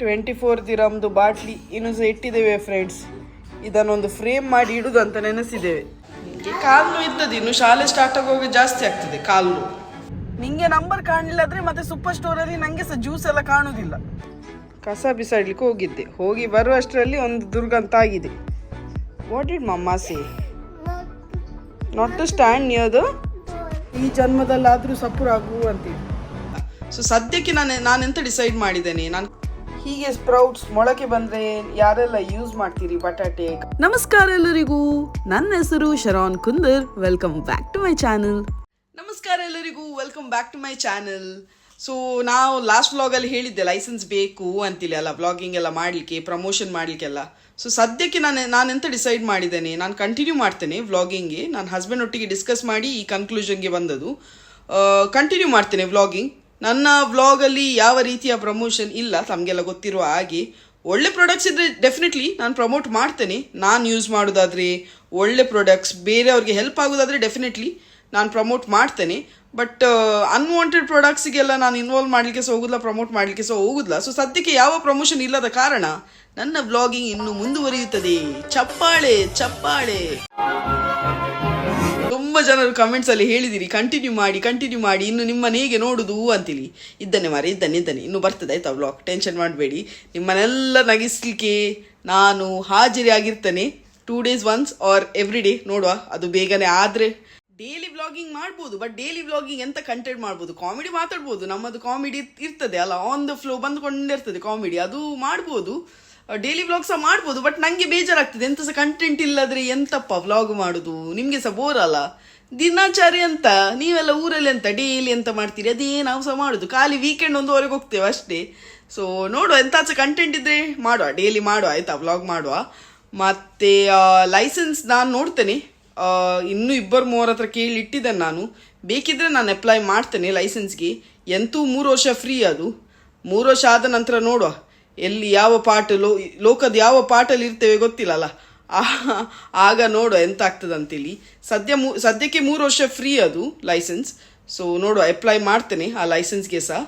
Twenty four ದಿರಮ್ದು bottle ಇನ್ನು ಸಹ ಇಟ್ಟಿದ್ದೇವೆ ಫ್ರೆಂಡ್ಸ್ ಇದನ್ನೊಂದು ಫ್ರೇಮ್ ಮಾಡಿ ಇಡುದು ಅಂತ ನೆನೆಸಿದ್ದೇವೆ. ಕಾಲು ಇದ್ದದ್ದು ಇನ್ನು ಶಾಲೆ ಸ್ಟಾರ್ಟ್ ಆಗುವಾಗ ಜಾಸ್ತಿ ಆಗ್ತದೆ, ಕಾಲು. ನಿಂಗೆ ನಂಬರ್ ಕಾಣಲಿಲ್ಲ ಆದ್ರೆ ಮತ್ತೆ ಸೂಪರ್ ಸ್ಟೋರಲ್ಲಿ ನಂಗೆ ಸಹ ಜ್ಯೂಸ್ ಎಲ್ಲ ಕಾಣುವುದಿಲ್ಲ ಕಸ ಬಿಸಾಡ್ಲಿಕ್ಕೆ ಹೋಗಿದ್ದೆ. ಹೋಗಿ ಬರುವಷ್ಟರಲ್ಲಿ ಒಂದು ದುರ್ಗಂತ ಆಗಿದೆ. What did mamma say not to stand near ಈ ಜನ್ಮದಲ್ಲಾದರೂ ಸಪುರ ಆಗು ಅಂತೀವಿ ಸೊ ಸದ್ಯಕ್ಕೆ ನಾನು ನಾನೆಂತ ಡಿಸೈಡ್ ಮಾಡಿದ್ದೇನೆ? ನಾನು ಹೀಗೆ ಸ್ಪ್ರೌಟ್ಸ್ ಮೊಳಕೆ ಬಂದ್ರೆ ಯಾರೆಲ್ಲ ಯೂಸ್ ಮಾಡ್ತೀರಿ ಬಟಾಟೆ? ನಮಸ್ಕಾರ ಎಲ್ಲರಿಗೂ. ನನ್ನ ಹೆಸರು Sharan Kundar. Welcome back to my channel ನಮಸ್ಕಾರ ಎಲ್ಲರಿಗೂ. Welcome back to my channel so ನಾವು ಲಾಸ್ಟ್ ವ್ಲಾಗಲ್ಲಿ ಹೇಳಿದ್ದೆ ಲೈಸೆನ್ಸ್ ಬೇಕು ಅಂತಿಲ್ಲ ಅಲ್ಲ ವ್ಲಾಗಿಂಗ್ ಎಲ್ಲ ಮಾಡಲಿಕ್ಕೆ ಪ್ರಮೋಷನ್ ಮಾಡಲಿಕ್ಕೆಲ್ಲ. ಸೊ ಸದ್ಯಕ್ಕೆ ನಾನು ನಾನೆಂತ ಡಿಸೈಡ್ ಮಾಡಿದ್ದೇನೆ ನಾನು ಕಂಟಿನ್ಯೂ ಮಾಡ್ತೇನೆ ವ್ಲಾಗಿಂಗ್ಗೆ ನನ್ನ ಹಸ್ಬೆಂಡ್ ಒಟ್ಟಿಗೆ ಡಿಸ್ಕಸ್ ಮಾಡಿ ಈ ಕನ್ಕ್ಲೂಷನ್ಗೆ ಬಂದದು ಕಂಟಿನ್ಯೂ ಮಾಡ್ತೇನೆ ವ್ಲಾಗಿಂಗ್ ನನ್ನ ವ್ಲಾಗಲ್ಲಿ ಯಾವ ರೀತಿಯ ಪ್ರಮೋಷನ್ ಇಲ್ಲ, ತಮಗೆಲ್ಲ ಗೊತ್ತಿರುವ ಹಾಗೆ, ಒಳ್ಳೆ ಪ್ರಾಡಕ್ಟ್ಸ್ ಇದ್ರೆ ಡೆಫಿನೆಟ್ಲಿ ನಾನು ಪ್ರಮೋಟ್ ಮಾಡ್ತೇನೆ. ನಾನು ಯೂಸ್ ಮಾಡೋದಾದ್ರೆ, ಒಳ್ಳೆ ಪ್ರಾಡಕ್ಟ್ಸ್ ಬೇರೆಯವ್ರಿಗೆ ಹೆಲ್ಪ್ ಆಗೋದಾದ್ರೆ ಡೆಫಿನೆಟ್ಲಿ ನಾನು ಪ್ರಮೋಟ್ ಮಾಡ್ತೇನೆ. ಬಟ್ ಅನ್ವಾಂಟೆಡ್ ಪ್ರಾಡಕ್ಟ್ಸಿಗೆಲ್ಲ ನಾನು ಇನ್ವಾಲ್ವ್ ಮಾಡಲಿಕ್ಕೆ ಸಹ ಹೋಗುದಿಲ್ಲ ಪ್ರಮೋಟ್ ಮಾಡಲಿಕ್ಕೆ ಸಹ ಹೋಗುದಿಲ್ಲ. ಸೊ ಸದ್ಯಕ್ಕೆ ಯಾವ ಪ್ರಮೋಷನ್ ಇಲ್ಲದ ಕಾರಣ ನನ್ನ ವ್ಲಾಗಿಂಗ್ ಇನ್ನು ಮುಂದುವರಿಯುತ್ತದೆ. ಚಪ್ಪಾಳೆ ಚಪ್ಪಾಳೆ. ಜನರು ಕಮೆಂಟ್ಸ್ ಅಲ್ಲಿ ಹೇಳಿದಿರಿ ಕಂಟಿನ್ಯೂ ಮಾಡಿ ಕಂಟಿನ್ಯೂ ಮಾಡಿ, ಇನ್ನು ನಿಮ್ಮನ್ನು ಹೇಗೆ ನೋಡುದು ಅಂತೇಳಿ ಇದ್ದಾನೆ ಮಾರಿ ಇದ್ದಾನೆ ಇದ್ದಾನೆ ಇನ್ನು ಬರ್ತದೆ ಆಯ್ತಾ ವ್ಲಾಗ್ ಟೆನ್ಷನ್ ಮಾಡಬೇಡಿ. ನಿಮ್ಮನ್ನೆಲ್ಲ ನಗಿಸ್ಲಿಕ್ಕೆ ನಾನು ಹಾಜರಿ ಆಗಿರ್ತೇನೆ two days once or every day ನೋಡುವ, ಅದು ಬೇಗನೆ ಆದ್ರೆ. ಡೈಲಿ ವ್ಲಾಗಿಂಗ್ ಮಾಡ್ಬೋದು ಬಟ್ ಡೈಲಿ ವ್ಲಾಗಿಂಗ್ ಎಂತ ಕಂಟೆಂಟ್ ಮಾಡ್ಬೋದು? ಕಾಮಿಡಿ ಮಾತಾಡ್ಬೋದು. ನಮ್ಮದು ಕಾಮಿಡಿ ಇರ್ತದೆ ಅಲ್ಲ ಆನ್ ದ ಫ್ಲೋ ಬಂದ್ಕೊಂಡಿರ್ತದೆ ಕಾಮಿಡಿ ಅದು ಮಾಡ್ಬೋದು. ಡೈಲಿ ವ್ಲಾಗ್ ಸಹ ಮಾಡ್ಬೋದು ಬಟ್ ನನಗೆ ಬೇಜಾರಾಗ್ತದೆ. ಎಂತ ಸಹ ಕಂಟೆಂಟ್ ಇಲ್ಲದ್ರೆ ಎಂತಪ್ಪ ವ್ಲಾಗ್ ಮಾಡೋದು? ನಿಮಗೆ ಸಹ ಬೋರ್ ಅಲ್ಲ? ದಿನಾಚಾರಿ ಅಂತ, ನೀವೆಲ್ಲ ಊರಲ್ಲಿ ಅಂತ ಡೈಲಿ ಅಂತ ಮಾಡ್ತೀರಿ? ಅದೇ ನಾವು ಸಹ ಮಾಡೋದು. ಖಾಲಿ ವೀಕೆಂಡ್ ಒಂದುವರೆಗೆ ಹೋಗ್ತೇವೆ ಅಷ್ಟೇ. ಸೊ ನೋಡುವ ಎಂತಾಚೆ ಕಂಟೆಂಟ್ ಇದ್ರೆ ಮಾಡುವ. ಡೈಲಿ ಮಾಡುವ, ಆಯ್ತಾ? ವ್ಲಾಗ್ ಮಾಡುವ. ಮತ್ತೆ ಲೈಸೆನ್ಸ್ ನಾನು ನೋಡ್ತೇನೆ. ಇನ್ನು ಇನ್ನೂ ಇಬ್ಬರು ಮೂವರ ಹತ್ರ ಕೇಳಿ ಇಟ್ಟಿದ್ದೇನೆ ನಾನು. ಬೇಕಿದ್ರೆ ನಾನು ಅಪ್ಲೈ ಮಾಡ್ತೇನೆ ಲೈಸೆನ್ಸ್ಗೆ ಎಂತೂ ಮೂರು ವರ್ಷ ಫ್ರೀ ಅದು. ಮೂರು ವರ್ಷ ಆದ ನಂತರ ನೋಡುವ. ಎಲ್ಲಿ ಯಾವ ಪಾಠ ಲೋ, ಲೋಕದ ಯಾವ ಪಾಠಲ್ಲಿ ಇರ್ತೇವೆ ಗೊತ್ತಿಲ್ಲಲ್ಲ? ಆಗ ನೋಡುವ ಎಂತ ಆಗ್ತದೆ ಅಂತೇಳಿ ಸದ್ಯ ಮೂ, ಸದ್ಯಕ್ಕೆ ಮೂರು ವರ್ಷ ಫ್ರೀ ಅದು ಲೈಸೆನ್ಸ್ ಸೊ ನೋಡುವ ಅಪ್ಲೈ ಮಾಡ್ತೇನೆ ಆ ಲೈಸೆನ್ಸ್ಗೆ ಸಹ.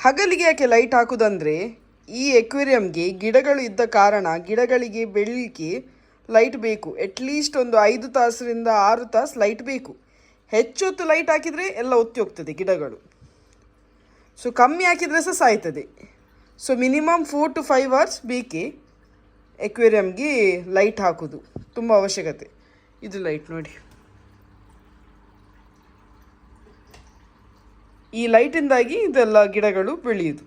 ಹಗಲಿಗೆ ಯಾಕೆ ಲೈಟ್ ಹಾಕುದಂದ್ರೆ ಈ ಎಕ್ವೇರಿಯಂಗೆ ಗಿಡಗಳು ಇದ್ದ ಕಾರಣ ಗಿಡಗಳಿಗೆ ಬೆಳಿಗ್ಗೆ ಲೈಟ್ ಬೇಕು. ಅಟ್ಲೀಸ್ಟ್ ಒಂದು ಐದು ತಾಸರಿಂದ ಆರು ತಾಸು ಲೈಟ್ ಬೇಕು. ಹೆಚ್ಚೊತ್ತು ಲೈಟ್ ಹಾಕಿದರೆ ಎಲ್ಲ ಒತ್ತಿ ಹೋಗ್ತದೆ ಗಿಡಗಳು. ಸೊ ಕಮ್ಮಿ ಹಾಕಿದರೆ ಸಹ ಸಾಯ್ತದೆ. So minimum four to five hours ಬೇಕೇ ಎಕ್ವೇರಿಯಮ್ಗೆ ಲೈಟ್ ಹಾಕೋದು. ತುಂಬ ಅವಶ್ಯಕತೆ. ಇದು ಲೈಟ್ ನೋಡಿ. ಈ ಲೈಟಿಂದಾಗಿ ಇದೆಲ್ಲ ಗಿಡಗಳು ಬೆಳೆಯುದು.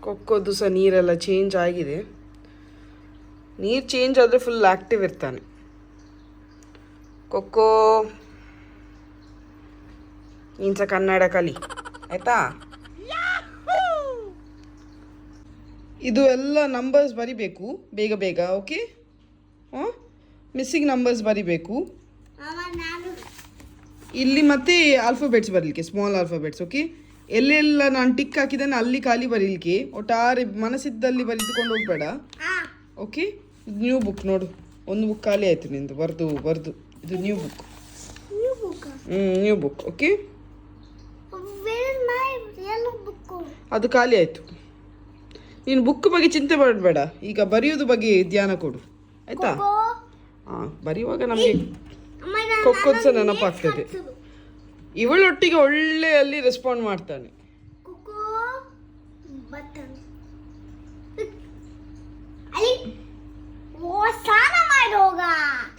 ಕೊಕ್ಕೋದು ಸಹ ನೀರೆಲ್ಲ ಚೇಂಜ್ ಆಗಿದೆ. ನೀರು ಚೇಂಜ್ ಆದರೆ ಫುಲ್ ಆ್ಯಕ್ಟಿವ್ ಇರ್ತಾನೆ. ಕೊಕ್ಕೋ ನೀನು ಕನ್ನಡ ಕಲಿ. ಆಯ್ತಾ? ಇದು ಎಲ್ಲ ನಂಬರ್ಸ್ ಬರಿಬೇಕು. ಬೇಗ ಬೇಗ ಓಕೆ ಹಾಂ? ಮಿಸ್ಸಿಂಗ್ ನಂಬರ್ಸ್ ಬರಿಬೇಕು. ಇಲ್ಲಿ ಮತ್ತೆ ಆಲ್ಫಾಬೆಟ್ಸ್ ಬರಲಿಕ್ಕೆ ಸ್ಮಾಲ್ ಆಲ್ಫಾಬೆಟ್ಸ್ ಓಕೆ ಎಲ್ಲೆಲ್ಲ ನಾನು ಟಿಕ್ ಹಾಕಿದ್ದೇನೆ ಅಲ್ಲಿ ಖಾಲಿ ಬರೀಲಿಕ್ಕೆ. ಒಟ್ಟಾರೆ ಮನಸ್ಸಿದ್ದಲ್ಲಿ ಬರೆದುಕೊಂಡು ಹೋಗ್ಬೇಡ. ಓಕೆ ನ್ಯೂ ಬುಕ್ ನೋಡು. ಒಂದು ಬುಕ್ ಖಾಲಿ ಆಯಿತು ನಿಂದು. ಬರ್ದು ಬರ್ದು. ಇದು ನ್ಯೂ ಬುಕ್ ಹ್ಞೂ ನ್ಯೂ ಬುಕ್ ಓಕೆ ಅದು ಖಾಲಿ ಆಯಿತು. ನೀನು ಬುಕ್ ಬಗ್ಗೆ ಚಿಂತೆ ಮಾಡಬೇಡ. ಈಗ ಬರೆಯೋದು ಬಗ್ಗೆ ಧ್ಯಾನ ಕೊಡು. ಆಯ್ತಾ? ಹಾ ಬರೆಯುವಾಗ ನಮಗೆ ಕೊಕ್ಕೋದು ಸಹ ನೆನಪಾಗ್ತದೆ. ಇವಳೊಟ್ಟಿಗೆ ಒಳ್ಳೆ ಅಲ್ಲಿ ರೆಸ್ಪಾಂಡ್ ಮಾಡ್ತಾನೆ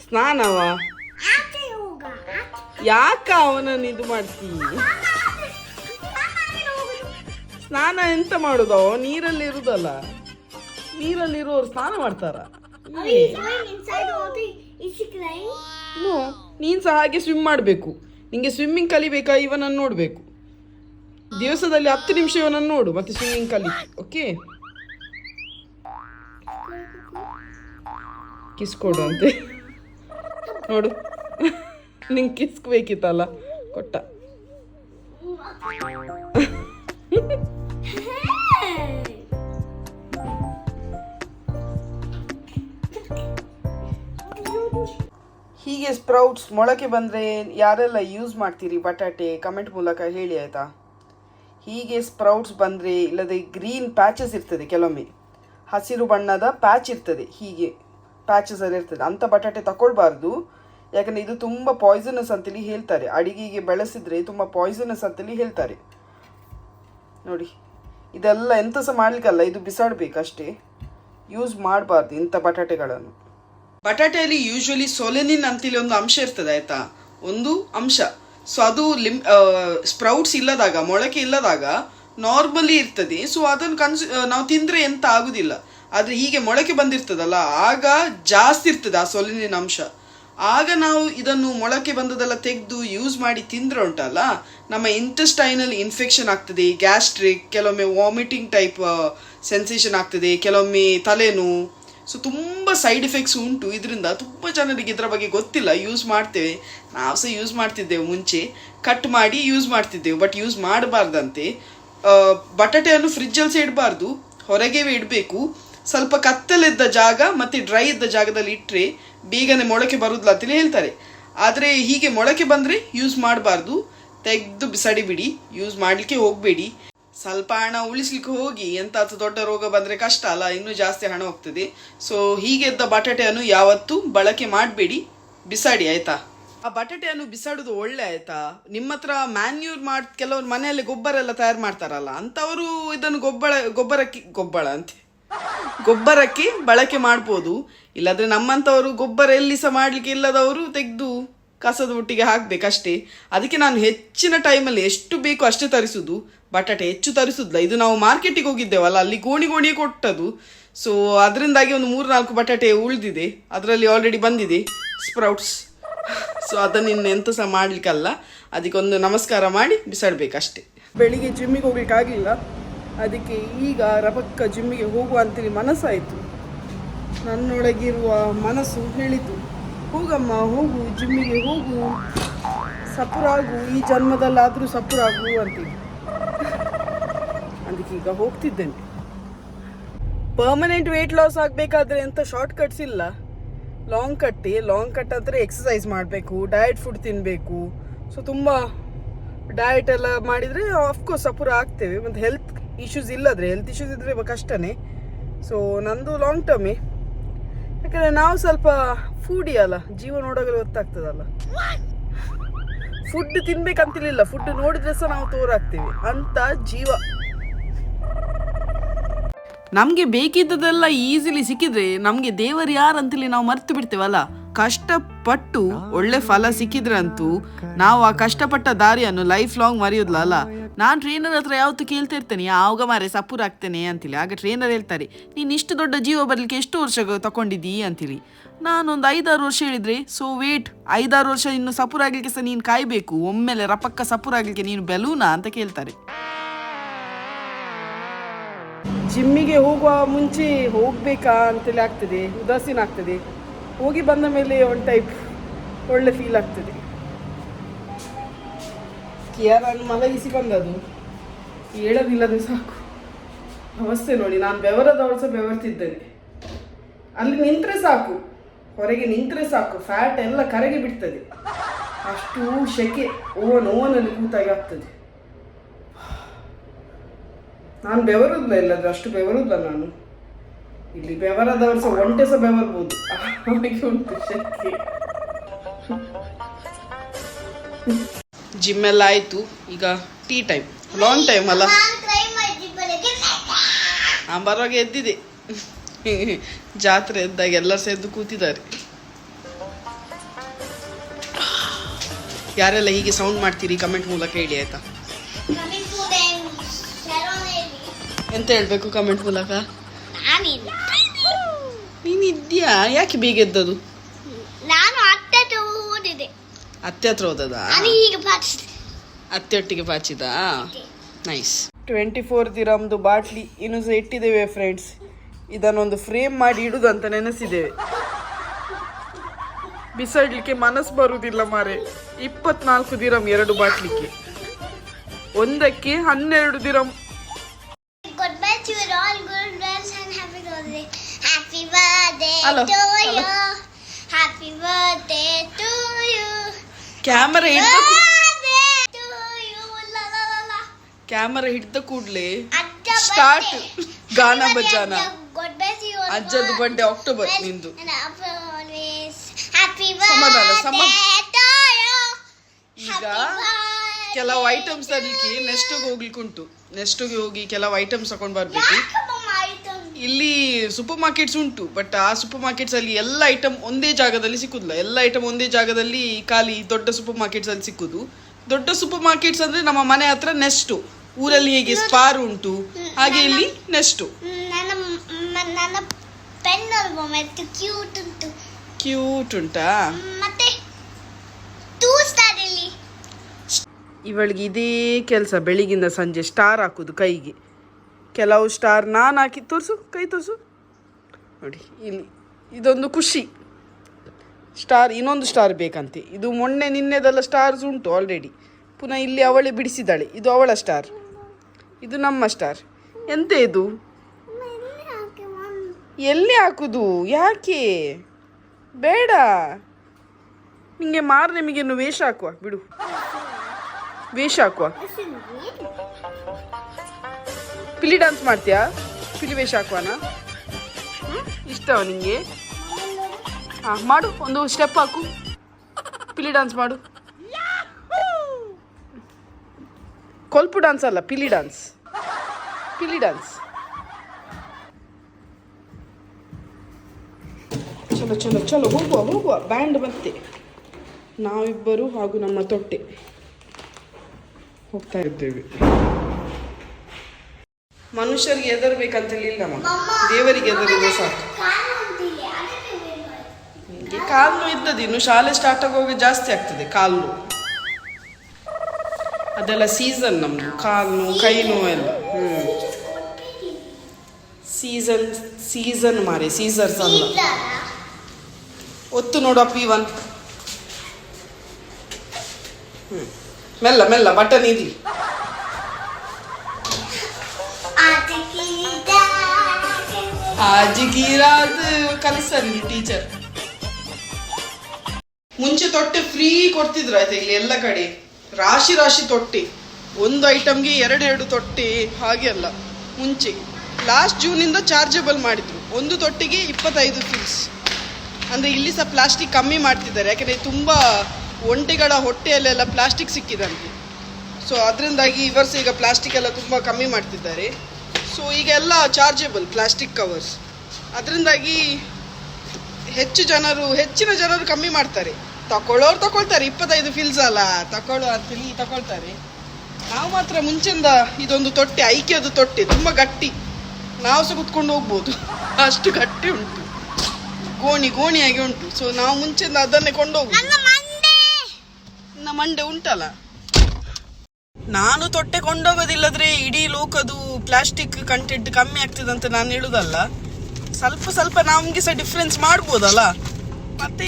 ಸ್ನಾನವಾ. ಯಾಕ ಅವನನ್ನು ಇದು ಮಾಡ್ತೀ? ಸ್ನಾನ ಎಂತ ಮಾಡುದು? ನೀರಲ್ಲಿ ಇರುದಲ್ಲ. ನೀರಲ್ಲಿ ಇರುವವರು ಸ್ನಾನ ಮಾಡ್ತಾರ. ನೀನ್ ಸಹ ಹಾಗೆ ಸ್ವಿಮ್ ಮಾಡಬೇಕು. ನಿಂಗೆ ಸ್ವಿಮ್ಮಿಂಗ್ ಕಲಿಬೇಕಾ? ಇವನನ್ನು ನೋಡಬೇಕು. ದಿವಸದಲ್ಲಿ ಹತ್ತು ನಿಮಿಷ ಇವನನ್ನು ನೋಡು ಮತ್ತೆ ಸ್ವಿಮ್ಮಿಂಗ್ ಕಲಿ ಓಕೆ ಕಿಸ್ ಕೊಡು ಅಂತೆ. ನೋಡು. ನಿಂಗೆ ಕಿಸ್ ಬೇಕಿತ್ತಲ್ಲ? ಕೊಟ್ಟ. ಹೀಗೆ ಸ್ಪ್ರೌಟ್ಸ್ ಮೊಳಕೆ ಬಂದರೆ ಯಾರೆಲ್ಲ ಯೂಸ್ ಮಾಡ್ತೀರಿ? ಬಟಾಟೆ ಕಮೆಂಟ್ ಮೂಲಕ ಹೇಳಿ ಆಯಿತಾ? ಹೀಗೆ ಸ್ಪ್ರೌಟ್ಸ್ ಬಂದರೆ ಇಲ್ಲದೆ ಗ್ರೀನ್ ಪ್ಯಾಚಸ್ ಇರ್ತದೆ ಕೆಲವೊಮ್ಮೆ. ಹಸಿರು ಬಣ್ಣದ ಪ್ಯಾಚ್ ಇರ್ತದೆ. ಹೀಗೆ ಪ್ಯಾಚಸ್ ಅಲ್ಲಿ ಇರ್ತದೆ. ಅಂಥ ಬಟಾಟೆ ತಗೊಳ್ಬಾರ್ದು ಯಾಕಂದರೆ ಇದು ತುಂಬ ಪಾಯ್ಸನಸ್ ಅಂತೇಳಿ ಹೇಳ್ತಾರೆ. ಅಡಿಗೆಗೆ ಬೆಳೆಸಿದರೆ ತುಂಬ ಪಾಯ್ಸನಸ್ ಅಂತೇಳಿ ಹೇಳ್ತಾರೆ. ನೋಡಿ, ಇದೆಲ್ಲ ಎಂತ ಸಹ ಮಾಡ್ಲಿಕ್ಕಲ್ಲ, ಇದು ಬಿಸಾಡಬೇಕಷ್ಟೇ. ಯೂಸ್ ಮಾಡಬಾರ್ದು ಇಂಥ ಬಟಾಟೆಗಳನ್ನು. ಬಟಾಟೆಯಲ್ಲಿ ಯೂಶ್ವಲಿ ಸೊಲೆನಿನ್ ಅಂತೇಳಿ ಒಂದು ಅಂಶ ಇರ್ತದೆ, ಆಯ್ತಾ? ಒಂದು ಅಂಶ. ಸೊ ಅದು ಲಿಮ್ ಸ್ಪ್ರೌಟ್ಸ್ ಇಲ್ಲದಾಗ, ಮೊಳಕೆ ಇಲ್ಲದಾಗ ನಾರ್ಮಲಿ ಇರ್ತದೆ. ಸೊ ಅದನ್ನು ಕನ್ಸ್ ನಾವು ತಿಂದರೆ ಎಂತ ಆಗುದಿಲ್ಲ. ಆದರೆ ಹೀಗೆ ಮೊಳಕೆ ಬಂದಿರ್ತದಲ್ಲ, ಆಗ ಜಾಸ್ತಿ ಇರ್ತದೆ ಆ ಸೊಲೆನಿನ್ ಅಂಶ. ಆಗ ನಾವು ಇದನ್ನು ಮೊಳಕೆ ಬಂದದೆಲ್ಲ ತೆಗೆದು ಯೂಸ್ ಮಾಡಿ ತಿಂದ್ರೆ ಉಂಟಲ್ಲ, ನಮ್ಮ ಇಂಟೆಸ್ಟೈನಲ್ಲಿ ಇನ್ಫೆಕ್ಷನ್ ಆಗ್ತದೆ ಗ್ಯಾಸ್ಟ್ರಿಕ್ ಕೆಲವೊಮ್ಮೆ ವಾಮಿಟಿಂಗ್ ಟೈಪ್ ಸೆನ್ಸೇಷನ್ ಆಗ್ತದೆ, ಕೆಲವೊಮ್ಮೆ ತಲೆನೋವು ಸೊ ತುಂಬ ಸೈಡ್ ಎಫೆಕ್ಟ್ಸ್ ಉಂಟು. ಇದರಿಂದ ತುಂಬ ಜನರಿಗೆ ಇದರ ಬಗ್ಗೆ ಗೊತ್ತಿಲ್ಲ. ಯೂಸ್ ಮಾಡ್ತೇವೆ. ನಾವು ಸಹ ಯೂಸ್ ಮಾಡ್ತಿದ್ದೆವು ಮುಂಚೆ. ಕಟ್ ಮಾಡಿ ಯೂಸ್ ಮಾಡ್ತಿದ್ದೆವು. But use ಮಾಡಬಾರ್ದಂತೆ. ಬಟಾಟೆಯನ್ನು ಫ್ರಿಜ್ಜಲ್ಲಿ ಸಹ ಇಡಬಾರ್ದು. ಹೊರಗೆ ಇಡಬೇಕು. ಸ್ವಲ್ಪ ಕತ್ತಲಿದ್ದ ಜಾಗ ಮತ್ತು ಡ್ರೈ ಇದ್ದ ಜಾಗದಲ್ಲಿ ಇಟ್ಟರೆ ಬೇಗನೆ ಮೊಳಕೆ ಬರುದಿಲ್ಲ ಅಂತಲೇ ಹೇಳ್ತಾರೆ. ಆದರೆ ಹೀಗೆ ಮೊಳಕೆ ಬಂದರೆ ಯೂಸ್ ಮಾಡಬಾರ್ದು. ತೆಗೆದು ಬಿಸಾಡಿ ಬಿಡಿ. ಯೂಸ್ ಮಾಡಲಿಕ್ಕೆ ಹೋಗಬೇಡಿ. ಸ್ವಲ್ಪ ಹಣ ಉಳಿಸ್ಲಿಕ್ಕೆ ಹೋಗಿ ಎಂತಾದ್ರು ದೊಡ್ಡ ರೋಗ ಬಂದರೆ ಕಷ್ಟ ಅಲ್ಲ, ಇನ್ನೂ ಜಾಸ್ತಿ ಹಣ ಹೋಗ್ತದೆ. ಸೊ ಹೀಗೆದ್ದ ಬಟಾಟೆಯನ್ನು ಯಾವತ್ತೂ ಬಳಕೆ ಮಾಡಬೇಡಿ. ಬಿಸಾಡಿ, ಆಯ್ತಾ? ಆ ಬಟಾಟೆಯನ್ನು ಬಿಸಾಡೋದು ಒಳ್ಳೆ ಆಯ್ತಾ? ನಿಮ್ಮ ಹತ್ರ ಮ್ಯಾನ್ಯೂರ್ ಮಾಡ್, ಕೆಲವರು ಮನೆಯಲ್ಲಿ ಗೊಬ್ಬರ ಎಲ್ಲ ತಯಾರು ಮಾಡ್ತಾರಲ್ಲ ಅಂಥವರು ಇದನ್ನು ಗೊಬ್ಬರ ಗೊಬ್ಬರಕ್ಕೆ ಗೊಬ್ಬರ ಅಂತೆ. ಗೊಬ್ಬರಕ್ಕೆ ಬಳಕೆ ಮಾಡ್ಬೋದು. ಇಲ್ಲಾದ್ರೆ ನಮ್ಮಂಥವರು ಗೊಬ್ಬರ ಎಲ್ಲಿ ಸಹ ಮಾಡ್ಲಿಕ್ಕೆ ಇಲ್ಲದವರು ತೆಗೆದು ಕಸದ ಒಟ್ಟಿಗೆ ಹಾಕ್ಬೇಕಷ್ಟೇ. ಅದಕ್ಕೆ ನಾನು ಹೆಚ್ಚಿನ ಟೈಮಲ್ಲಿ ಎಷ್ಟು ಬೇಕು ಅಷ್ಟೇ ತರಿಸುದು. ಬಟಾಟೆ ಹೆಚ್ಚು ತರಿಸುದಿಲ್ಲ. ಇದು ನಾವು ಮಾರ್ಕೆಟಿಗೆ ಹೋಗಿದ್ದೇವಲ್ಲ, ಅಲ್ಲಿ ಗೋಣಿ ಗೋಣಿಯೇ ಕೊಟ್ಟದು. ಸೊ ಅದರಿಂದಾಗಿ ಒಂದು ಮೂರು ನಾಲ್ಕು ಬಟಾಟೆ ಉಳಿದಿದೆ. ಅದರಲ್ಲಿ ಆಲ್ರೆಡಿ ಬಂದಿದೆ ಸ್ಪ್ರೌಟ್ಸ್ ಸೊ ಅದನ್ನು ಇನ್ನು ಎಂತ ಸಹ ಮಾಡಲಿಕ್ಕಲ್ಲ. ಅದಕ್ಕೊಂದು ನಮಸ್ಕಾರ ಮಾಡಿ ಬಿಸಾಡ್ಬೇಕಷ್ಟೇ. ಬೆಳಿಗ್ಗೆ ಜಿಮ್ಮಿಗೆ ಹೋಗ್ಲಿಕ್ಕೆ ಆಗಲಿಲ್ಲ ಅದಕ್ಕೆ ಈಗ ರಪಕ್ಕ ಜಿಮ್ಮಿಗೆ ಹೋಗುವ ಅಂತೇಳಿ ಮನಸ್ಸಾಯಿತು. ನನ್ನೊಳಗಿರುವ ಮನಸ್ಸು ಹೇಳಿತು. ಹೋಗಮ್ಮ, ಹೋಗು, ಜಿಮ್ಮಿಗೆ ಹೋಗು. ಸಪುರಾಗು ಈ ಜನ್ಮದಲ್ಲಾದರೂ ಸಪುರಾಗು ಅಂತೀವಿ. ಅದಕ್ಕೆ ಈಗ ಹೋಗ್ತಿದ್ದೇನೆ. ಪರ್ಮನೆಂಟ್ ವೆಯ್ಟ್ ಲಾಸ್ ಆಗಬೇಕಾದ್ರೆ ಎಂಥ ಶಾರ್ಟ್ ಕಟ್ಸ್ ಇಲ್ಲ ಲಾಂಗ್ ಕಟ್ಟಿ ಲಾಂಗ್ ಕಟ್ ಅಂದರೆ ಎಕ್ಸಸೈಸ್ ಮಾಡಬೇಕು ಡಯಟ್ ಫುಡ್ ತಿನ್ನಬೇಕು ಸೊ ತುಂಬ ಡಯಟ್ ಎಲ್ಲ ಮಾಡಿದರೆ ಆಫ್ಕೋರ್ಸ್ ಸಪುರ ಆಗ್ತೇವೆ. ಮತ್ತು ಹೆಲ್ತ್ ಇಶ್ಯೂಸ್ ಇಲ್ಲದ್ರೆ ಹೆಲ್ತ್ ಇಶ್ಯೂಸ್ ಇದ್ದರೆ ಕಷ್ಟನೇ. ಸೊ ನಂದು ಲಾಂಗ್ ಟರ್ಮೇ ಯಾಕಂದರೆ ನಾವು ಸ್ವಲ್ಪ ಫುಡಿ ಅಲ್ಲ, ಜೀವ ನೋಡೋಗಲು ಗೊತ್ತಾಗ್ತದಲ್ಲ ಫುಡ್ ತಿನ್ಬೇಕಂತಿಲ್ಲ ಫುಡ್ ನೋಡಿದ್ರೆ ಸಹ ನಾವು ತೋರಾಗ್ತೇವೆ. ಅಂತ ಜೀವ. ನಮಗೆ ಬೇಕಿದ್ದದೆಲ್ಲ ಈಸಿಲಿ ಸಿಕ್ಕಿದ್ರೆ ನಮಗೆ ದೇವರು ಯಾರಂತೇಳಿ ನಾವು ಮರ್ತು ಬಿಡ್ತೇವಲ್ಲ ಕಷ್ಟಪಟ್ಟು ಒಳ್ಳೆ ಫಲ ಸಿಕ್ಕಿದ್ರಂತೂ ನಾವು ಆ ಕಷ್ಟಪಟ್ಟ ದಾರಿಯನ್ನು ಲೈಫ್ ಲಾಂಗ್ ಮರೆಯೋದ್ಲಲ್ಲ ನಾನು ಟ್ರೈನರ್ ಹತ್ರ ಯಾವತ್ತು ಕೇಳ್ತಾ ಇರ್ತೇನೆ, ಯಾವಾಗ ಮಾರೆ ಸಪೂರ್ ಆಗ್ತೇನೆ ಅಂತೇಳಿ ಆಗ ಟ್ರೈನರ್ ಹೇಳ್ತಾರೆ, ನೀನು ಇಷ್ಟು ದೊಡ್ಡ ಜೀವ ಬರಲಿಕ್ಕೆ ಎಷ್ಟು ವರ್ಷ ತಗೊಂಡಿದ್ದೀ ಅಂತೇಳಿ ನಾನೊಂದು ಐದಾರು ವರ್ಷ ಹೇಳಿದ್ರೆ ಸೊ ವೇಟ್ ಐದಾರು ವರ್ಷ ಇನ್ನು ಸಪೂರ್ ಆಗಲಿಕ್ಕೆ ಸಹ ನೀನು ಕಾಯಬೇಕು. ಒಮ್ಮೆಲೆ ರಪಕ್ಕ ಸಪೂರ್ ಆಗಲಿಕ್ಕೆ ನೀನು ಬೆಲೂನಾ? ಅಂತ ಕೇಳ್ತಾರೆ. ಜಿಮ್ಮಿಗೆ ಹೋಗುವ ಮುಂಚೆ ಹೋಗಬೇಕಾ ಅಂತೇಳಿ ಆಗ್ತದೆ, ಉದಾಸೀನ ಆಗ್ತದೆ. ಹೋಗಿ ಬಂದ ಮೇಲೆ ಒಂದು ಟೈಪ್ ಒಳ್ಳೆ ಫೀಲ್ ಆಗ್ತದೆ. ಕಿಯಾರನ್ನು ಮಲಗಿಸಿ ಬಂದದು ಹೇಳೋದಿಲ್ಲದೆ ಸಾಕು. ಅವಸ್ಥೆ ನೋಡಿ, ನಾನು ಬೆವರದವಳು ಸಹ ಬೆವರ್ತಿದ್ದೇನೆ. ಅಲ್ಲಿ ನಿಂತರೆ ಸಾಕು. ಹೊರಗೆ ನಿಂತರೆ ಸಾಕು. ಫ್ಯಾಟ್ ಎಲ್ಲ ಕರಗಿ ಬಿಡ್ತದೆ. ಅಷ್ಟು ಶೆಕೆ ಓವನ್ ಓವನಲ್ಲಿ ಕೂತಾಗಿ ಆಗ್ತದೆ. ನಾನು ಬೆವರುದಿಲ್ಲ ಇಲ್ಲದ್ರೆ ಅಷ್ಟು ಬೆವರುದಿಲ್ಲ ನಾನು. ಇಲ್ಲಿ ಬೆವರದವರು ಸಹ ಒಂಟೆ ಸಹ ಬೆವರ್ಬೋದು. ಉಂಟು ಶಕ್ತಿ ಜಿಮ್ ಎಲ್ಲ ಆಯ್ತು. ಈಗ ಟೀ ಟೈಮ್ ಲಾಂಗ್ ಟೈಮ್ ಅಲ್ಲ. ನಾನು ಬರುವಾಗ ಎದ್ದಿದೆ ಜಾತ್ರೆ ಎದ್ದಾಗ ಎಲ್ಲ ಸೇದ್ದು ಕೂತಿದ್ದಾರೆ. ಯಾರೆಲ್ಲ ಹೀಗೆ ಸೌಂಡ್ ಮಾಡ್ತೀರಿ ಕಮೆಂಟ್ ಮೂಲಕ ಹೇಳಿ ಆಯ್ತಾ? ಎಂತ ಹೇಳ್ಬೇಕು ಕಮೆಂಟ್ ಮೂಲಕ? ನೀನಿದ್ಯಾ ಯಾಕೆ ಬೇಗ ಎದ್ದದು? ಅತ್ತೆ ಹತ್ರ ಹೋದದಾ ಅತ್ತೆಯೊಟ್ಟಿಗೆ ಪಾಚಿದಾ. ನೈಸ್ ಟ್ವೆಂಟಿ ಫೋರ್ ದಿರಮ್ದು ಬಾಟ್ಲಿ ಇನ್ನೂ ಸಹ ಇಟ್ಟಿದ್ದೇವೆ ಫ್ರೆಂಡ್ಸ್ ಇದನ್ನೊಂದು ಫ್ರೇಮ್ ಮಾಡಿ ಇಡುದು ಅಂತ ನೆನೆಸಿದ್ದೇವೆ. ಬಿಸಾಡ್ಲಿಕ್ಕೆ ಮನಸ್ಸು ಬರುವುದಿಲ್ಲ ಮಾರೆ. ಇಪ್ಪತ್ನಾಲ್ಕು ದಿರಮ್ ಎರಡು ಬಾಟ್ಲಿಕ್ಕೆ ಒಂದಕ್ಕೆ ಹನ್ನೆರಡು ದಿರಮ್ Goodbye ಕ್ಯಾಮರಾ ಹಿಡ್ದು. ಕ್ಯಾಮರಾ ಹಿಡ್ದ ಕೂಡ್ಲೆ ಸ್ಟಾರ್ಟ್ ಗಾನ ಬಜಾನ ಅಜ್ಜದ birthday ಅಕ್ಟೋಬರ್ ನಿಂದು. ಸಮಾಧಾನ, ಸಮ-. ಈಗ. ಕೆಲವು ಐಟಮ್ಸ್ ಅದಕ್ಕೆ ನೆಸ್ಟ್ಗೆ ಹೋಗ್ಲಿಕ್ಕೆ ಉಂಟು ನೆಸ್ಟ್ಗೆ ಹೋಗಿ ಕೆಲವು ಐಟಮ್ಸ್ ತಗೊಂಡ್ ಬರ್ಬೇಕು? ಇಲ್ಲಿ ಸೂಪರ್ ಮಾರ್ಕೆಟ್ಸ್ ಉಂಟು ಬಟ್ ಆ ಸೂಪರ್ ಮಾರ್ಕೆಟ್ಸ್ ಅಲ್ಲಿ ಎಲ್ಲ ಐಟಮ್ ಒಂದೇ ಜಾಗದಲ್ಲಿ ಸಿಕ್ಕುದಿಲ್ಲ. ಎಲ್ಲ ಐಟಮ್ ಒಂದೇ ಜಾಗದಲ್ಲಿ ಖಾಲಿ ದೊಡ್ಡ ಸೂಪರ್ ಮಾರ್ಕೆಟ್ಸ್ ಅಲ್ಲಿ ಸಿಕ್ಕುದು. ದೊಡ್ಡ ಸೂಪರ್ ಮಾರ್ಕೆಟ್ಸ್ ಅಂದ್ರೆ ನಮ್ಮ ಮನೆ ಹತ್ರ ನೆಸ್ಟು ಊರಲ್ಲಿ ಹೇಗೆ ಸ್ಪಾರ್ ಉಂಟು ಹಾಗೆ ಇಲ್ಲಿ ನೆಸ್ಟು ಕ್ಯೂಟ್ ಉಂಟು. ಇವಳಿಗೆ ಇದೇ ಕೆಲಸ ಬೆಳಿಗಿಂದ ಸಂಜೆ ಸ್ಟಾರ್ ಹಾಕುದು ಕೈಗೆ. ಕೆಲವು ಸ್ಟಾರ್ ನಾನು ಹಾಕಿ, ತೋರಿಸು, ಕೈ ತೋರಿಸು. ನೋಡಿ, ಇಲ್ಲಿ, ಇದೊಂದು ಖುಷಿ. ಸ್ಟಾರ್ ಇನ್ನೊಂದು ಸ್ಟಾರ್ ಬೇಕಂತೆ. ಇದು ಮೊನ್ನೆ ನಿನ್ನೆದೆಲ್ಲ ಸ್ಟಾರ್ಸ್ ಉಂಟು ಆಲ್ರೆಡಿ ಪುನಃ ಇಲ್ಲಿ ಅವಳೇ ಬಿಡಿಸಿದ್ದಾಳೆ. ಇದು ಅವಳ ಸ್ಟಾರ್ ಇದು ನಮ್ಮ ಸ್ಟಾರ್ ಎಂತ ಇದು? ಎಲ್ಲಿ ಹಾಕುದು? ಯಾಕೆ? ಬೇಡ. ನಿಮಗೆ ಮಾರು ನಿಮಗೇನು ವೇಷ ಹಾಕುವ, ಬಿಡು. ವೇಷ ಹಾಕುವ. ಪಿಲಿ ಡಾನ್ಸ್ ಮಾಡ್ತೀಯಾ? ಪಿಲಿ ವೇಷ ಹಾಕುವನ? ಇಷ್ಟ ನಿಂಗೆ? ಹಾಂ, ಮಾಡು, ಒಂದು ಸ್ಟೆಪ್ ಹಾಕು. ಪಿಲಿ ಡಾನ್ಸ್ ಮಾಡು. ಕೊಲ್ಪು ಡಾನ್ಸ್ ಅಲ್ಲ, ಪಿಲಿ ಡಾನ್ಸ್. ಪಿಲಿ ಡಾನ್ಸ್. ಚಲೋ ಚಲೋ ಚಲೋ, ಹೋಗುವ ಹೋಗುವ, ಬ್ಯಾಂಡ್ ಮತ್ತೆ. ನಾವಿಬ್ಬರು ಹಾಗೂ ನಮ್ಮ ತೊಟ್ಟೆ. ಹೋಗ್ತಾ ಇದ್ದೇವೆ ಮನುಷ್ಯರಿಗೆ ಎದರ್ಬೇಕಂತೇಳಿ ಇಲ್ಲ ಮಗ ದೇವರಿಗೆ ಎದರಿದ್ರೆ ಸಾಕು. ಕಾಲು ಕಾಲು ನೋವು ಇದ್ದದ್ದು ಇನ್ನು ಶಾಲೆ ಸ್ಟಾರ್ಟ್ ಆಗುವಾಗ ಜಾಸ್ತಿ ಆಗ್ತದೆ ಕಾಲು. ನೋವು. ಅದೆಲ್ಲ ಸೀಸನ್ ನಮ್ದು ಕಾಲು ನೋವು ಕೈ ನೋವು ಎಲ್ಲ ಹ್ಮ್ ಸೀಸನ್ ಸೀಸನ್ ಮಾರಿ ಸೀಸರ್ಸ್ ಅಲ್ಲ? ಒತ್ತು ನೋಡುವ ಪಿ ಒನ್ ಹ್ಮ್. ಮೆಲ್ಲ ಮೆಲ್ಲ ಬಟನ್ ಇರ್ಲಿ. ಟೀಚರ್ ಮುಂಚೆ ತೊಟ್ಟೆ ಫ್ರೀ ಕೊಡ್ತಿದ್ರು ಆಯ್ತಾ ಇಲ್ಲಿ ಎಲ್ಲ ಕಡೆ. ರಾಶಿ ರಾಶಿ ತೊಟ್ಟಿ. ಒಂದು ಐಟಮ್ಗೆ ಎರಡೆರಡು ತೊಟ್ಟಿ, ಹಾಗೆ ಅಲ್ಲ. ಮುಂಚೆ. ಲಾಸ್ಟ್ ಜೂನಿಂದ ಚಾರ್ಜಬಲ್ ಮಾಡಿದ್ರು. ಒಂದು ತೊಟ್ಟಿಗೆ ಇಪ್ಪತ್ತೈದು ಫೀಸ್ ಅಂದರೆ ಇಲ್ಲಿ ಸಹ ಪ್ಲಾಸ್ಟಿಕ್ ಕಮ್ಮಿ ಮಾಡ್ತಿದ್ದಾರೆ. ಯಾಕಂದ್ರೆ ತುಂಬ ಒಂಟೆಗಳ ಹೊಟ್ಟೆಯಲ್ಲೆಲ್ಲ ಪ್ಲಾಸ್ಟಿಕ್ ಸಿಕ್ಕಿದಂತೆ. ಸೊ ಅದರಿಂದಾಗಿ ಇವರ್ಸ್ ಈಗ ಪ್ಲಾಸ್ಟಿಕ್ ಎಲ್ಲ ತುಂಬ ಕಮ್ಮಿ ಮಾಡ್ತಿದ್ದಾರೆ. ಸೊ ಈಗೆಲ್ಲ ಚಾರ್ಜೆಬಲ್ ಪ್ಲಾಸ್ಟಿಕ್ ಕವರ್ಸ್ ಅದರಿಂದಾಗಿ ಹೆಚ್ಚು ಜನರು ಹೆಚ್ಚಿನ ಜನರು ಕಮ್ಮಿ ಮಾಡ್ತಾರೆ. ತಕೊಳ್ಳೋರು ತಗೊಳ್ತಾರೆ ಇಪ್ಪತ್ತೈದು ಫಿಲ್ಸ್ ಅಲ್ಲ. ತಕೊಳ್ಳೋ ಫಿಲ್ ತಗೊಳ್ತಾರೆ ನಾವು ಮಾತ್ರ ಮುಂಚೆಯಿಂದ ಇದೊಂದು ತೊಟ್ಟೆ ಐಕ್ಯದ ತೊಟ್ಟೆ ತುಂಬ ಗಟ್ಟಿ. ನಾವು ಸಹ ಕುತ್ಕೊಂಡು ಹೋಗ್ಬೋದು. ಅಷ್ಟು ಗಟ್ಟಿ ಉಂಟು. ಗೋಣಿ ಗೋಣಿಯಾಗಿ ಉಂಟು. ಸೊ ನಾವು ಮುಂಚೆಯಿಂದ ಅದನ್ನೇ ಕೊಂಡೋಗುದು ನಮ್ಮ ಮಂಡೆ ಉಂಟಲ್ಲ. ನಾನು ತೊಟ್ಟೆ ಕೊಂಡೋಗೋದಿಲ್ಲದ್ರೆ ಇಡೀ ಲೋಕದು ಪ್ಲಾಸ್ಟಿಕ್ ಕಂಟೆಂಟ್ ಕಮ್ಮಿ ಆಗ್ತದೆ ಅಂತ ನಾನು ಹೇಳುದಲ್ಲ. ಸ್ವಲ್ಪ ಸ್ವಲ್ಪ ನಮ್ಗೆ ಸಹ ಡಿಫ್ರೆನ್ಸ್ ಮಾಡ್ಬೋದಲ್ಲ? ಮತ್ತೆ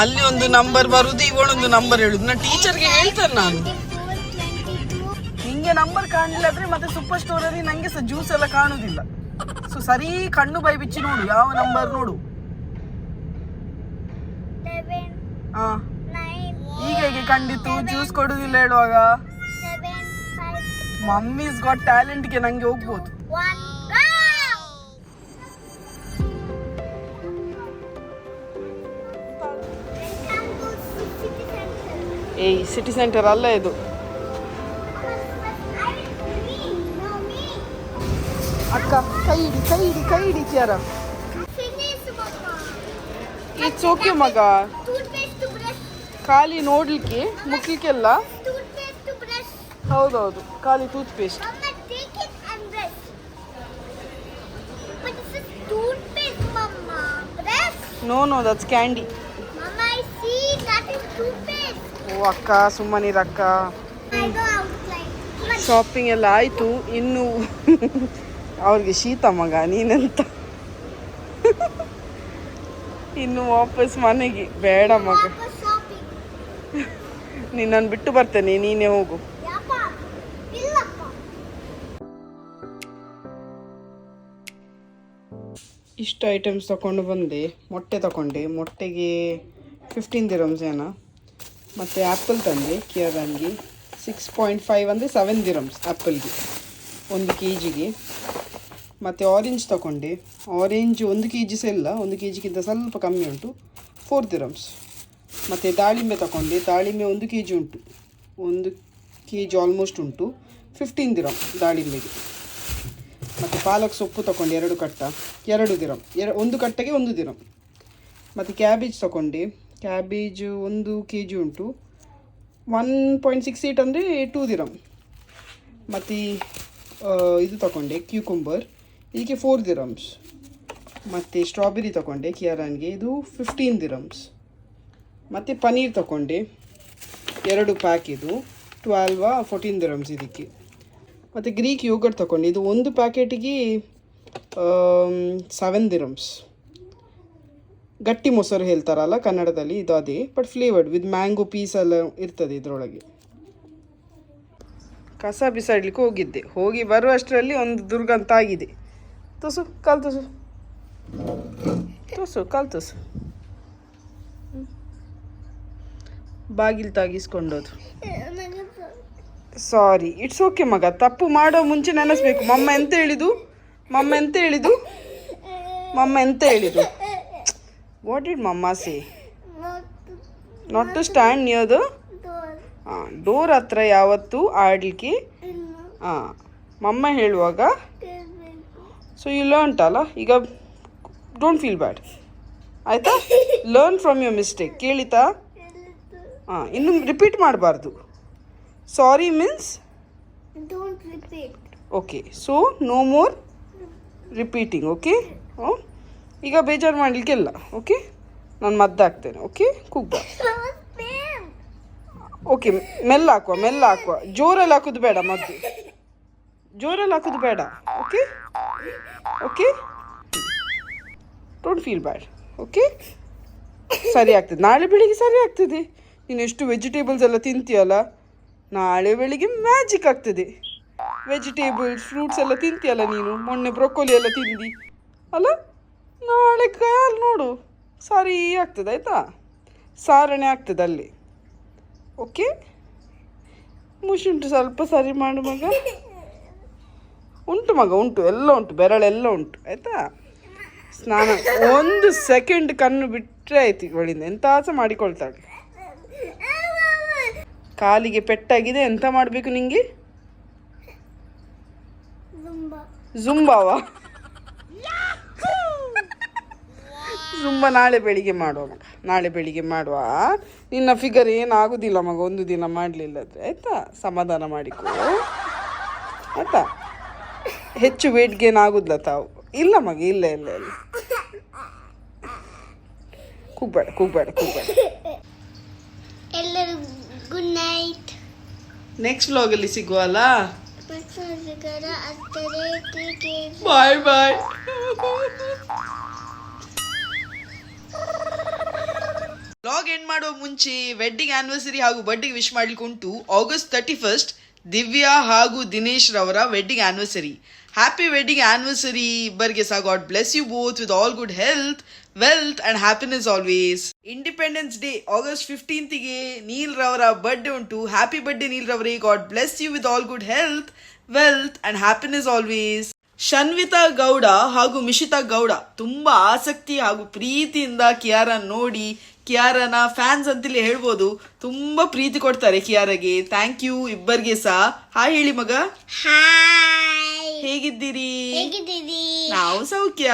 ಅಲ್ಲಿ ಒಂದು ನಂಬರ್ ಬರುದು ಇವಳೊಂದು ನಂಬರ್ ಹೇಳುದು. ನಾನು ಟೀಚರ್ಗೆ ಹೇಳ್ತೇನೆ ನಾನು. ನಿಂಗೆ ನಂಬರ್ ಕಾಣಲಿಲ್ಲ ಅಂದ್ರೆ ಮತ್ತೆ ಸೂಪರ್ ಸ್ಟೋರ್ ಅಲ್ಲಿ ನಂಗೆ ಸಹ ಜ್ಯೂಸ್ ಎಲ್ಲ ಕಾಣುದಿಲ್ಲ. ಸೊ ಸರಿ ಕಣ್ಣು ಬೈ ಬಿಚ್ಚಿ ನೋಡು ಯಾವ ನಂಬರ್ ನೋಡು. ಹಾ ನೈನ್ ಈಗ ಹೇಗೆ ಕಂಡಿತು ಜ್ಯೂಸ್ ಕೊಡುದಿಲ್ಲ ಹೇಳುವಾಗ ಸೆವೆನ್ ಫೈವ್ ಮಮ್ಮೀಸ್ ಗಾಟ್ ಟ್ಯಾಲೆಂಟ್ಗೆ ನಂಗೆ ಹೋಗ್ಬೋದು. ಒನ್ ಏಯ್ ಸಿಟಿ ಸೆಂಟರ್ ಅಲ್ಲ ಇದು. ಅಕ್ಕ ಕೈ ಹಿಡಿ ಕೈ ಹಿಡಿ ಕೈ ಹಿಡಿ ಚಿಯರ. ಇಟ್ಸ್ ಓಕೆ ಮಗ. ಖಾಲಿ ನೋಡ್ಲಿಕ್ಕೆ ಮುಕ್ಲಿಕ್ಕೆಲ್ಲ. ಹೌದೌದು, ಖಾಲಿ tooth paste no no that's candy ಓ, ಅಕ್ಕ ಸುಮ್ಮನಿರಕ್ಕ ಶಾಪಿಂಗ್ ಎಲ್ಲ ಆಯಿತು, ಇನ್ನು ಅವ್ರಿಗೆ ಶೀತ ಮಗ, ನೀನಂತ? ಇನ್ನು ವಾಪಸ್ ಮನೆಗೆ, ಬೇಡ ಮಗ. ನಿನ್ನನ್ನು ಬಿಟ್ಟು ಬರ್ತೇನೆ ನೀನೇ ಹೋಗು. ಇಷ್ಟು ಐಟಮ್ಸ್ ತಗೊಂಡು ಬಂದೆ ಮೊಟ್ಟೆ ತಗೊಂಡೆ ಮೊಟ್ಟೆಗೆ ಫಿಫ್ಟೀನ್ ದಿರಮ್ಸ್ ಏನ. ಮತ್ತು ಆ್ಯಪಲ್ ತಂದೆ ಕಿಯರಂಗಿ ಸಿಕ್ಸ್ ಪಾಯಿಂಟ್ ಫೈವ್ ಅಂದರೆ ಸೆವೆನ್ ದಿರಮ್ಸ್ ಆ್ಯಪಲ್ಗೆ ಒಂದು ಕೆ ಜಿಗೆ ಮತ್ತು ಆರೆಂಜ್ ತಗೊಂಡೆ ಆರೆಂಜ್ ಒಂದು ಕೆ ಜಿ ಸಹ ಇಲ್ಲ ಒಂದು ಕೆ ಜಿಗಿಂತ ಸ್ವಲ್ಪ ಕಮ್ಮಿ ಉಂಟು. ಫೋರ್ ದಿರಮ್ಸ್ ಮತ್ತು ದಾಳಿಂಬೆ ತಗೊಂಡೆ ದಾಳಿಂಬೆ ಒಂದು ಕೆ ಜಿ ಉಂಟು. ಒಂದು ಕೆ ಜಿ ಆಲ್ಮೋಸ್ಟ್ ಉಂಟು. ಫಿಫ್ಟೀನ್ ದಿರಮ್ ದಾಳಿಂಬೆಗೆ. ಮತ್ತು ಪಾಲಕ್ ಸೊಪ್ಪು ತಗೊಂಡೆ ಎರಡು ಕಟ್ಟ. ಎರಡು ದಿರಮ್ ಎರ, ಒಂದು ಕಟ್ಟೆಗೆ ಒಂದು ದಿರಮ್ ಮತ್ತು ಕ್ಯಾಬೇಜ್ ತಗೊಂಡೆ ಕ್ಯಾಬೇಜ್ ಒಂದು ಕೆ ಜಿ ಉಂಟು. ಒನ್ ಪಾಯಿಂಟ್ ಸಿಕ್ಸ್ ಏಯ್ಟ್ ಅಂದರೆ ಟೂ ದಿರಮ್ ಮತ್ತು ಇದು ತಗೊಂಡೆ ಕ್ಯೂಕುಂಬರ್ ಇದಕ್ಕೆ ಫೋರ್ ದಿರಮ್ಸ್ ಮತ್ತು ಸ್ಟ್ರಾಬೆರಿ ತಗೊಂಡೆ ಕಿಯರಾನ್ಗೆ ಇದು ಫಿಫ್ಟೀನ್ ದಿರಮ್ಸ್ ಮತ್ತು ಪನೀರ್ ತಗೊಂಡೆ. ಎರಡು ಪ್ಯಾಕ್ ಇದು. ಟ್ವೆಲ್ವ ಫೋರ್ಟೀನ್ ದಿರಮ್ಸ್ ಇದಕ್ಕೆ. ಮತ್ತು ಗ್ರೀಕ್ ಯೋಗರ್ಟ್ ತಗೊಂಡೆ. ಇದು ಒಂದು ಪ್ಯಾಕೆಟಿಗೆ ಸೆವೆನ್ ದಿರಮ್ಸ್ ಗಟ್ಟಿ ಮೊಸರು ಹೇಳ್ತಾರಲ್ಲ, ಕನ್ನಡದಲ್ಲಿ ಇದು ಅದೇ. But flavoured with mango piece ಎಲ್ಲ ಇರ್ತದೆ ಇದರೊಳಗೆ. ಕಸ ಬಿಸಾಡ್ಲಿಕ್ಕೆ ಹೋಗಿದ್ದೆ. ಹೋಗಿ ಬರುವಷ್ಟರಲ್ಲಿ ಒಂದು ದುರ್ಗಂತ ಆಗಿದೆ. ತುಸು ಕಲ್ತುಸು ತುಸು ತುಸು ಕಾಲು ತುಸು ಬಾಗಿಲು ತಾಗಿಸ್ಕೊಂಡೋದು ಸಾರಿ. ಇಟ್ಸ್ ಓಕೆ ಮಗ. ತಪ್ಪು ಮಾಡೋ ಮುಂಚೆ ನೆನೆಸ್ಬೇಕು. ಮಮ್ಮ ಎಂತ ಹೇಳಿದು ಮಮ್ಮ ಎಂತ ಹೇಳಿದು ಮಮ್ಮ ಎಂತ ಹೇಳಿದು what did mamma see not to stand near the ಹಾಂ ಡೋರ್ ಹತ್ರ ಯಾವತ್ತೂ ಆಡಲಿಕ್ಕೆ ಹಾಂ ಮಮ್ಮ ಹೇಳುವಾಗ ಸೊ ಯು ಲರ್ನ್ ಅಲ್ಲ? ಈಗ ಡೋಂಟ್ ಫೀಲ್ ಬ್ಯಾಡ್ ಆಯಿತಾ? ಲರ್ನ್ ಫ್ರಮ್ ಯುವರ್ ಮಿಸ್ಟೇಕ್ ಕೇಳಿತಾ? ಹಾಂ ಇನ್ನು ರಿಪೀಟ್ ಮಾಡಬಾರ್ದು. Sorry means don't repeat okay so no more repeating okay ಈಗ ಬೇಜಾರು ಮಾಡಲಿಕ್ಕೆಲ್ಲ ಓಕೆ ನಾನು ಮದ್ದಾಗ್ತೇನೆ ಓಕೆ ಕುಗ್ಗ ಓಕೆ ಮೆಲ್ಲ ಹಾಕುವ ಮೆಲ್ಲ ಹಾಕುವ. ಜೋರಲ್ಲಿ ಹಾಕೋದು ಬೇಡ ಮದ್ದು. ಜೋರಲ್ಲಿ ಹಾಕೋದು ಬೇಡ okay okay don't feel bad okay ಸರಿ ಆಗ್ತದೆ. ನಾಳೆ ಬೆಳಿಗ್ಗೆ ಸರಿ ಆಗ್ತದೆ. ನೀನು ಎಷ್ಟು ವೆಜಿಟೇಬಲ್ಸ್ ಎಲ್ಲ ತಿಂತೀಯಲ್ಲ? ನಾಳೆ ಬೆಳಿಗ್ಗೆ ಮ್ಯಾಜಿಕ್ ಆಗ್ತದೆ. ವೆಜಿಟೇಬಲ್ಸ್ ಫ್ರೂಟ್ಸ್ ಎಲ್ಲ ತಿಂತೀಯಲ್ಲ ನೀನು? ಮೊನ್ನೆ ಬ್ರೊಕೊಲಿ ಎಲ್ಲ ತಿಂದು. ಅಲ್ಲ, ನಾಳೆ ಕಾಲು ನೋಡು. ಸಾರಿ ಆಗ್ತದೆ, ಆಯಿತಾ? ಸಾರಣೆ ಆಗ್ತದೆ ಅಲ್ಲಿ. ಓಕೆ ಮುಷುಂಟು ಸ್ವಲ್ಪ ಸರಿ ಮಾಡು ಮಗ. ಉಂಟು ಮಗ, ಉಂಟು. ಎಲ್ಲ ಉಂಟು ಬೆರಳೆಲ್ಲ ಉಂಟು, ಆಯಿತಾ? ಸ್ನಾನ, ಒಂದು ಸೆಕೆಂಡ್ ಕಣ್ಣು ಬಿಟ್ಟರೆ ಆಯ್ತು ಇವಳಿಂದ. ಎಂತ ಆಸೆ ಮಾಡಿಕೊಳ್ತಾಳೆ. ಕಾಲಿಗೆ ಪೆಟ್ಟಾಗಿದೆ ಎಂತ ಮಾಡಬೇಕು ನಿಂಗೆ. ಜುಂಬಾವ ಜುಂಬ ನಾಳೆ ಬೆಳಿಗ್ಗೆ ಮಾಡುವ ಮಗ. ನಾಳೆ ಬೆಳಿಗ್ಗೆ ಮಾಡುವ. ನಿನ್ನ ಫಿಗರ್ ಏನಾಗುದಿಲ್ಲ ಮಗ ಒಂದು ದಿನ ಮಾಡಲಿಲ್ಲ ಅಂದರೆ ಆಯ್ತಾ? ಸಮಾಧಾನ ಮಾಡಿಕೊ. ಆಯ್ತಾ? ಹೆಚ್ಚು ವೇಟ್ ಗೇನ್ ಆಗುದಿಲ್ಲ ತಾವು. ಇಲ್ಲ ಮಗ ಇಲ್ಲ ಇಲ್ಲ ಇಲ್ಲ. ಕೂಗ್ಬೇಡ ಕೂಗ್ಬೇಡ ಕೂಗ್ಬೇಡ. ಎಲ್ಲರೂ ಗುಡ್ ನೈಟ್ ನೆಕ್ಸ್ಟ್ ವ್ಲಾಗಲ್ಲಿ ಹತ್ತರೆ cricket bye bye blog end ಮಾಡುವ ಮುಂಚೆ ವೆಡ್ಡಿಂಗ್ ಆನಿವರ್ಸರಿ ಹಾಗೂ ಬರ್ಡೇಗೆ ವಿಶ್ ಮಾಡ್ಲಿಕ್ಕೆ ಉಂಟು ಆಗಸ್ಟ್ ತರ್ಟಿ ಫಸ್ಟ್ ದಿವ್ಯಾ ಹಾಗೂ ದಿನೇಶ್ ರವರ wedding anniversary happy wedding anniversary ಇಬ್ಬರಿಗೆ ಸಹ God bless you both with all good health wealth and happiness always independence day August ಫಿಫ್ಟೀನ್ತಿಗೆ Neil ರವರ ಬರ್ಡೇ ಉಂಟು. Happy birthday Neil ರವರೇ God bless you with all good health wealth and happiness always Shanvita Gowda ಹಾಗೂ ಮಿಶಿತಾ ಗೌಡ ತುಂಬಾ ಆಸಕ್ತಿ ಹಾಗೂ ಪ್ರೀತಿಯಿಂದ ಕಿಯಾರ ನೋಡಿ ಕಿಯಾರನ fans ಅಂತಲೇ ಹೇಳ್ಬೋದು. ತುಂಬಾ ಪ್ರೀತಿ ಕೊಡ್ತಾರೆ ಕಿಯಾರಗೆ ಥ್ಯಾಂಕ್ ಯು ಇಬ್ಬರಿಗೆ ಸಹ. ಹಾಯ್ ಹೇಳಿ ಮಗ. ಹೇಗಿದ್ದೀರಿ? ಹೇಗಿದ್ದೀರಿ? ನಾವು ಸೌಖ್ಯ.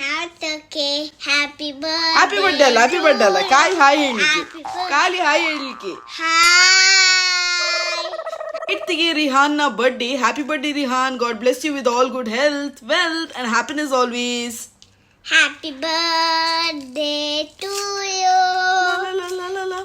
ನಾವು ತೋಕೆ ಹ್ಯಾಪಿ ಬರ್ತ್ ಹ್ಯಾಪಿ ಬರ್ಡೇ ಅಲ್ಲ ಹ್ಯಾಪಿ ಬರ್ಡೇ ಅಲ್ಲ. ಕಾಯಿ ಹಾಯ್ ಹೇಳಲಿಕ್ಕೆ. Happy birthday. ಖಾಲಿ ಹಾಯ್ ಹೇಳಲಿಕ್ಕೆ. ಹಾಯ್ ಇಟ್ಟಿಗೆ Rihan birthday happy birthday Rihan. God bless you with all good health wealth and happiness always happy birthday to you la la la